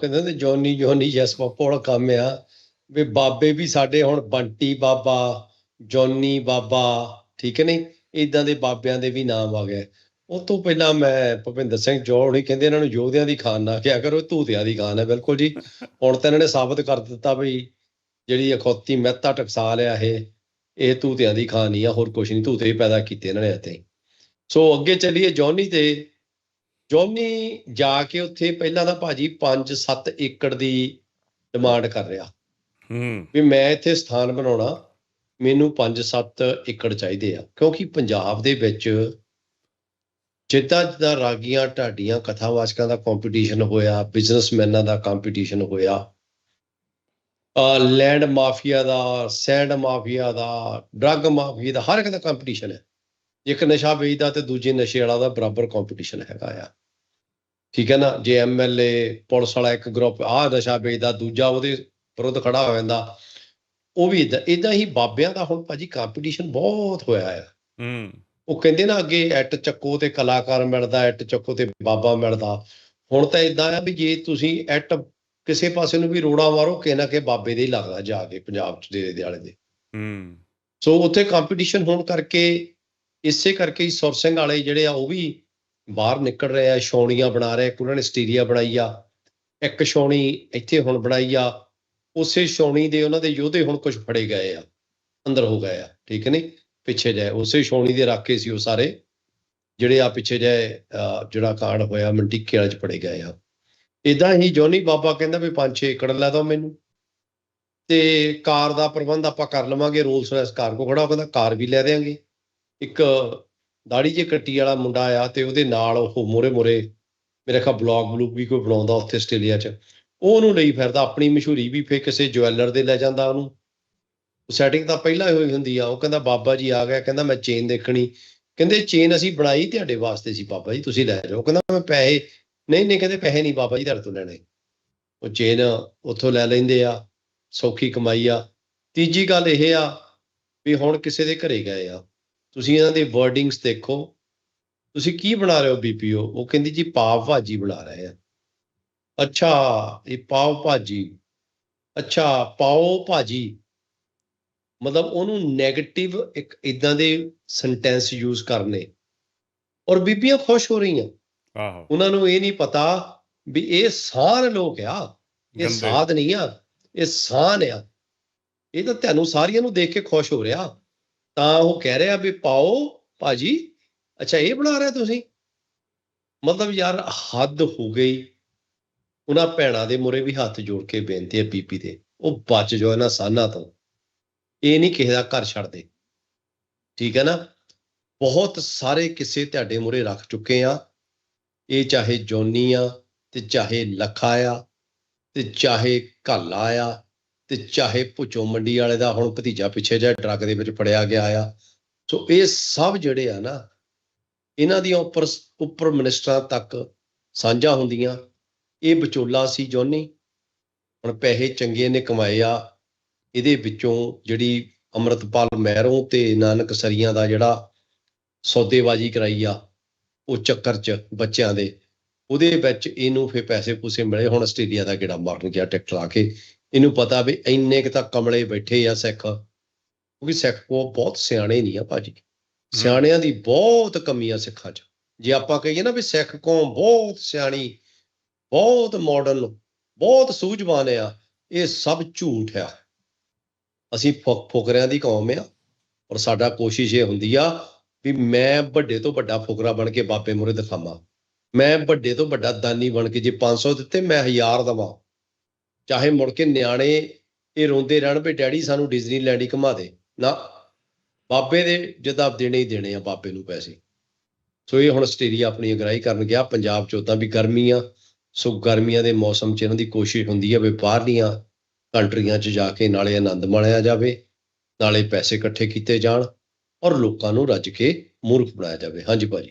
ਕਹਿੰਦੇ ਨੇ ਜੋਨੀ ਜੋਨੀ ਜਸ ਪੱਪੋ ਵਾਲਾ ਕੰਮ ਆ। ਵੀ ਬਾਬੇ ਵੀ ਸਾਡੇ ਹੁਣ ਬੰਟੀ ਬਾਬਾ, ਜੋਨੀ ਬਾਬਾ, ਠੀਕ ਹੈ ਨਹੀਂ? ਇਦਾਂ ਦੇ ਬਾਬਿਆਂ ਦੇ ਵੀ ਨਾਮ ਆ ਗਏ। ਉਹ ਤੋਂ ਪਹਿਲਾਂ ਮੈਂ ਭੁਪਿੰਦਰ ਸਿੰਘ ਜੋੜ ਕਹਿੰਦੇ ਇਹਨਾਂ ਨੂੰ ਯੋਧਿਆਂ ਦੀ ਖਾਨ ਨਾ ਕਿਹਾ ਕਰੋ ਧੂਤਿਆਂ ਦੀ ਖਾਨ ਹੈ, ਬਿਲਕੁਲ ਜੀ। ਹੁਣ ਤਾਂ ਇਹਨਾਂ ਨੇ ਸਾਬਤ ਕਰ ਦਿੱਤਾ ਵੀ ਜਿਹੜੀ ਅਖੌਤੀ ਮਹਿਤਾ ਟਕਸਾਲ ਆ ਇਹ ਇਹ ਧੂਤਿਆਂ ਦੀ ਖਾਨ ਹੀ ਆ, ਹੋਰ ਕੁਝ ਨਹੀਂ, ਧੂਤੇ ਪੈਦਾ ਕੀਤੇ ਇਹਨਾਂ ਨੇ ਇੱਥੇ। ਸੋ ਅੱਗੇ ਚੱਲੀਏ ਜੋਨੀ ਤੇ। ਜੋਨੀ ਜਾ ਕੇ ਉੱਥੇ ਪਹਿਲਾਂ ਤਾਂ ਭਾਜੀ 5-7 ਏਕੜ ਦੀ ਡਿਮਾਂਡ ਕਰ ਰਿਹਾ। ਹੂੰ। ਵੀ ਮੈਂ ਇੱਥੇ ਸਥਾਨ ਬਣਾਉਣਾ ਮੈਨੂੰ 5-7 ਏਕੜ ਚਾਹੀਦੇ ਆ। ਕਿਉਂਕਿ ਪੰਜਾਬ ਦੇ ਵਿੱਚ ਜਿੱਦਾਂ ਜਿੱਦਾਂ ਰਾਗੀਆਂ ਢਾਡੀਆਂ ਕਥਾਵਾਚਕਾਂ ਦਾ ਕੰਪੀਟੀਸ਼ਨ ਹੋਇਆ ਬਿਜ਼ਨਸਮੈਨਾਂ ਦਾ ਕੰਪੀਟੀਸ਼ਨ ਹੋਇਆ ਆ ਲੈਂਡ ਮਾਫੀਆ ਦਾ ਸੈਂਡ ਮਾਫੀਆ ਦਾ ਡਰੱਗ ਮਾਫੀਆ ਦਾ ਹਰ ਇੱਕ ਦਾ ਕੰਪੀਟੀਸ਼ਨ ਹੈ। ਇੱਕ ਨਸ਼ਾ ਵੇਚਦਾ ਤੇ ਦੂਜੇ ਨਸ਼ੇ ਵਾਲਾ ਦਾ ਬਰਾਬਰ ਕੰਪੀਟੀਸ਼ਨ ਹੈਗਾ ਆ ਠੀਕ ਹੈ ਨਾ? ਜੇ ਐਮਐਲਏ ਪੁਲਿਸ ਵਾਲਾ ਇੱਕ ਗਰੁੱਪ ਆਹ ਨਸ਼ਾ ਵੇਚਦਾ ਦੂਜਾ ਉਹਦੇ ਵਿਰੁੱਧ ਖੜਾ ਹੋ ਜਾਂਦਾ। ਉਹ ਵੀ ਇਦਾਂ ਇਦਾਂ ਹੀ ਬਾਬਿਆਂ ਦਾ ਹੁਣ ਭਾਜੀ ਕੰਪੀਟੀਸ਼ਨ ਬਹੁਤ ਹੋਇਆ ਹੈ ਹੂੰ। ਉਹ ਕਹਿੰਦੇ ਨਾ ਅੱਗੇ ਐਟ ਚੱਕੋ ਤੇ ਕਲਾਕਾਰ ਮਿਲਦਾ ਐਟ ਚੱਕੋ ਤੇ ਬਾਬਾ ਮਿਲਦਾ। ਹੁਣ ਤਾਂ ਇਦਾਂ ਆ ਵੀ ਜੇ ਤੁਸੀਂ ਐਟ ਕਿਸੇ ਪਾਸੇ ਨੂੰ ਵੀ ਰੋੜਾ ਮਾਰੋ ਕਿ ਨਾ ਕਿ ਬਾਬੇ ਦੇ ਹੀ ਲੱਗਦਾ ਜਾ ਕੇ ਪੰਜਾਬ ਚ ਦੇ ਦਿਆਲੇ ਦੇ। ਹੂੰ। ਸੋ ਉੱਥੇ ਕੰਪੀਟੀਸ਼ਨ ਹੋਣ ਕਰਕੇ ਇਸੇ ਕਰਕੇ ਹੀ ਸੁਰ ਸਿੰਘ ਵਾਲੇ ਜਿਹੜੇ ਆ ਉਹ ਵੀ ਬਾਹਰ ਨਿਕਲ ਰਹੇ ਆ, ਛਾਉਣੀਆਂ ਬਣਾ ਰਹੇ ਇੱਕ ਉਹਨਾਂ ਨੇ ਸਟੀਰੀਆ ਬਣਾਈ ਆ, ਇੱਕ ਛਾਉਣੀ ਇੱਥੇ ਹੁਣ ਬਣਾਈ ਆ, ਉਸੇ ਛਾਉਣੀ ਦੇ ਉਹਨਾਂ ਦੇ ਯੋਧੇ ਹੁਣ ਕੁਝ ਫੜੇ ਗਏ ਆ, ਅੰਦਰ ਹੋ ਗਏ ਆ, ਠੀਕ ਨਹੀਂ ਪਿੱਛੇ ਜਾਏ ਉਸੇ ਛਾਉਣੀ ਦੇ ਰਾਕੇ ਸੀ ਉਹ ਸਾਰੇ, ਜਿਹੜੇ ਆ ਪਿੱਛੇ ਜਾਏ ਅਹ, ਜਿਹੜਾ ਕਾਂਡ ਹੋਇਆ, ਮੰਟੀਕੇ ਵਾਲੇ ਚ ਫੜੇ ਗਏ ਆ। ਇਦਾਂ ਹੀ ਜੋਨੀ ਬਾਬਾ ਕਹਿੰਦਾ ਵੀ 5-6 ਏਕੜ ਲੈ ਦੋ ਮੈਨੂੰ। ਤੇ ਕਾਰ ਦਾ ਪ੍ਰਬੰਧ ਆਪਾਂ ਕਰ ਲਵਾਂਗੇ ਰੋਲਸ ਰਾਇਸ ਕਾਰ ਕੋ ਖੜਾ ਉਹ ਕਹਿੰਦਾ, ਕਾਰ ਵੀ ਲੈ ਦੇਾਂਗੇ ਇੱਕ ਦਾੜੀ ਜੇ ਕੱਟੀ ਵਾਲਾ ਮੁੰਡਾ ਆ ਤੇ ਉਹਦੇ ਨਾਲ ਉਹ ਮੋਰੇ ਮੋਰੇ ਮੇਰੇ ਖਾ ਬਲੌਗ ਬਲੂਗ ਵੀ ਕੋਈ ਬਣਾਉਂਦਾ ਉੱਥੇ ਆਸਟ੍ਰੇਲੀਆ 'ਚ। ਉਹ ਉਹਨੂੰ ਲਈ ਫਿਰਦਾ, ਆਪਣੀ ਮਸ਼ਹੂਰੀ ਵੀ ਫੇ ਕਿਸੇ ਜੁਐਲਰ ਦੇ ਲੈ ਜਾਂਦਾ ਉਹਨੂੰ। ਸੈਟਿੰਗ ਤਾਂ ਪਹਿਲਾਂ ਹੀ ਹੋਈ ਹੁੰਦੀ ਆ, ਉਹ ਕਹਿੰਦਾ, ਬਾਬਾ ਜੀ ਆ ਗਿਆ। ਕਹਿੰਦਾ, ਮੈਂ ਚੇਨ ਦੇਖਣੀ। ਕਹਿੰਦੇ ਚੇਨ ਅਸੀਂ ਬਣਾਈ ਤੁਹਾਡੇ ਵਾਸਤੇ ਸੀ ਬਾਬਾ ਜੀ, ਤੁਸੀਂ ਲੈ ਜਾਓ। ਕਹਿੰਦਾ, ਮੈਂ ਪੈਸੇ ਨਹੀਂ ਨਹੀਂ, ਕਹਿੰਦੇ, ਪੈਸੇ ਨਹੀਂ ਬਾਬਾ ਜੀ ਤੁਹਾਡੇ ਤੋਂ ਲੈਣੇ। ਉਹ ਚੇਨ ਉੱਥੋਂ ਲੈ ਲੈਂਦੇ ਆ, ਸੌਖੀ ਕਮਾਈ ਆ। ਤੀਜੀ ਗੱਲ ਇਹ ਆ ਵੀ ਹੁਣ ਕਿਸੇ ਦੇ ਘਰੇ ਗਏ ਆ। ਤੁਸੀਂ ਇਹਨਾਂ ਦੇ ਵਰਡਿੰਗਸ ਦੇਖੋ। ਤੁਸੀਂ ਕੀ ਬਣਾ ਰਹੇ ਹੋ ਬੀਪੀਓ ਉਹ ਕਹਿੰਦੀ ਜੀ ਪਾਵ ਭਾਜੀ ਬਣਾ ਰਹੇ ਆ। ਅੱਛਾ ਇਹ ਪਾਵ ਭਾਜੀ। ਅੱਛਾ ਪਾਓ ਭਾਜੀ। ਮਤਲਬ ਉਹਨੂੰ 네ਗੇਟਿਵ ਇੱਕ ਇਦਾਂ ਦੇ ਸੈਂਟੈਂਸ ਯੂਜ਼ ਕਰਨੇ। ਔਰ ਬੀਬੀਆਂ ਖੁਸ਼ ਹੋ ਰਹੀਆਂ। ਆਹੋ। ਉਹਨਾਂ ਨੂੰ ਇਹ ਨਹੀਂ ਪਤਾ ਵੀ ਇਹ ਸਾਰ ਲੋਕ ਆ। ਇਹ। ਸਾਧ ਨਹੀਂ ਆ। ਇਹ ਸਾਨ ਆ। ਇਹ ਤਾਂ ਤੁਹਾਨੂੰ ਸਾਰੀਆਂ ਨੂੰ ਦੇਖ ਕੇ ਖੁਸ਼ ਹੋ ਰਿਹਾ। ਤਾਂ ਉਹ ਕਹਿ ਰਿਹਾ ਵੀ ਪਾਓ ਭਾਜੀ। ਅੱਛਾ, ਇਹ ਬਣਾ ਰਿਹਾ ਤੁਸੀਂ? ਮਤਲਬ ਯਾਰ, ਹੱਦ ਹੋ ਗਈ। ਉਹਨਾਂ ਭੈਣਾਂ ਦੇ ਮੁਰੇ ਵੀ ਹੱਥ ਜੋੜ ਕੇ ਬੇਨਤੀ ਹੈ ਬੀਬੀ ਦੇ ਉਹ ਬਚ ਜਾਓ ਇਹਨਾਂ ਸਾਨਾਂ ਤੋਂ। ਇਹ ਨਹੀਂ ਕਿਸੇ ਦਾ ਘਰ ਛੱਡਦੇ ਠੀਕ ਹੈ ਨਾ? ਬਹੁਤ ਸਾਰੇ ਕਿਸੇ ਤੁਹਾਡੇ ਮੁਰੇ ਰੱਖ ਚੁੱਕੇ ਆ। ਇਹ ਚਾਹੇ ਜੋਨੀ ਆ, ਤੇ ਚਾਹੇ ਲੱਖਾ ਆ, ਤੇ ਚਾਹੇ ਘਾਲਾ ਆ ਤੇ ਚਾਹੇ ਭੁਚੋ ਮੰਡੀ ਵਾਲੇ ਦਾ ਹੁਣ ਭਤੀਜਾ ਪਿੱਛੇ ਜਿਹਾ ਟਰੱਕ ਦੇ ਵਿੱਚ ਫੜਿਆ ਗਿਆ ਆ। ਸੋ ਇਹ ਸਭ ਜਿਹੜੇ ਆ ਨਾ, ਇਹਨਾਂ ਦੀਆਂ ਉੱਪਰ ਉੱਪਰ ਮਿਨਿਸਟਰਾਂ ਤੱਕ ਸਾਂਝਾ ਹੁੰਦੀਆਂ। ਇਹ ਵਿਚੋਲਾ ਸੀ ਜੋਨੀ। ਹੁਣ ਪੈਸੇ ਚੰਗੇ ਨੇ ਕਮਾਏ ਆ। ਇਹਦੇ ਵਿੱਚੋਂ ਜਿਹੜੀ ਅੰਮ੍ਰਿਤਪਾਲ ਮਹਿਰੋਂ ਤੇ ਨਾਨਕ ਸਰੀਆਂ ਦਾ ਜਿਹੜਾ ਸੌਦੇਬਾਜ਼ੀ ਕਰਾਈ ਆ, ਉਹ ਚੱਕਰ 'ਚ ਬੱਚਿਆਂ ਦੇ, ਉਹਦੇ ਵਿੱਚ ਇਹਨੂੰ ਫੇ ਪੈਸੇ ਪੂਸੇ ਮਿਲੇ। ਹੁਣ ਆਸਟ੍ਰੇਲੀਆ ਦਾ ਕਿਹੜਾ ਮਾਰਨ ਗਿਆ ਟਿਕਟ ਲਾ ਕੇ। ਇਹਨੂੰ ਪਤਾ ਵੀ ਇੰਨੇ ਕੁ ਤਾਂ ਕਮਲੇ ਬੈਠੇ ਆ ਸਿੱਖ ਕਿਉਂਕਿ ਸਿੱਖ ਕੋ ਬਹੁਤ ਸਿਆਣੇ ਨਹੀਂ ਆ ਭਾਜੀ। ਸਿਆਣਿਆਂ ਦੀ ਬਹੁਤ ਕਮੀ ਆ ਸਿੱਖਾਂ 'ਚ। ਜੇ ਆਪਾਂ ਕਹੀਏ ਨਾ ਵੀ ਸਿੱਖ ਕੌਮ ਬਹੁਤ ਸਿਆਣੀ ਬਹੁਤ ਮਾਡਰਨ ਬਹੁਤ ਸੂਝਵਾਨ ਆ ਇਹ ਸਭ ਝੂਠ ਆ। ਅਸੀਂ ਫੁਕ ਫੁਕਰਿਆਂ ਦੀ ਕੌਮ ਆ ਔਰ ਸਾਡਾ ਕੋਸ਼ਿਸ਼ ਇਹ ਹੁੰਦੀ ਆ ਵੀ ਮੈਂ ਵੱਡੇ ਤੋਂ ਵੱਡਾ ਫੁਕਰਾ ਬਣ ਕੇ ਬਾਬੇ ਮੂਹਰੇ ਦਿਖਾਵਾਂ ਮੈਂ ਵੱਡੇ ਤੋਂ ਵੱਡਾ ਦਾਨੀ ਬਣ ਕੇ ਜੇ 500 ਦਿੱਤੇ ਮੈਂ 1000 ਦਵਾਂ। ਚਾਹੇ ਮੁੜ ਕੇ ਨਿਆਣੇ ਇਹ ਰੋਂਦੇ ਰਹਿਣ ਵੀ ਡੈਡੀ ਸਾਨੂੰ ਡਿਜ਼ਨੀਲੈਂਡ ਹੀ ਘੁਮਾ ਦੇ। ਨਾ, ਬਾਬੇ ਦੇ ਜਦਾਬ ਦੇਣੇ ਹੀ ਦੇਣੇ ਆ ਬਾਬੇ ਨੂੰ ਪੈਸੇ। ਸੋ ਇਹ ਹੁਣ ਆਸਟ੍ਰੇਲੀਆ ਆਪਣੀ ਅਗਰਾਈ ਕਰਨ ਗਿਆ। ਪੰਜਾਬ ਚ ਉਦਾਂ ਵੀ ਗਰਮੀ ਆ ਸੋ ਗਰਮੀਆਂ ਦੇ ਮੌਸਮ ਚ ਇਹਨਾਂ ਦੀ ਕੋਸ਼ਿਸ਼ ਹੁੰਦੀ ਆ ਵੀ ਬਾਹਰਲੀਆਂ ਕੰਟਰੀਆਂ ਚ ਜਾ ਕੇ ਨਾਲੇ ਆਨੰਦ ਮਾਣਿਆ ਜਾਵੇ, ਨਾਲੇ ਪੈਸੇ ਇਕੱਠੇ ਕੀਤੇ ਜਾਣ ਔਰ ਲੋਕਾਂ ਨੂੰ ਰੱਜ ਕੇ ਮੂਰਖ ਬਣਾਇਆ ਜਾਵੇ। ਹਾਂਜੀ ਭਾਜੀ।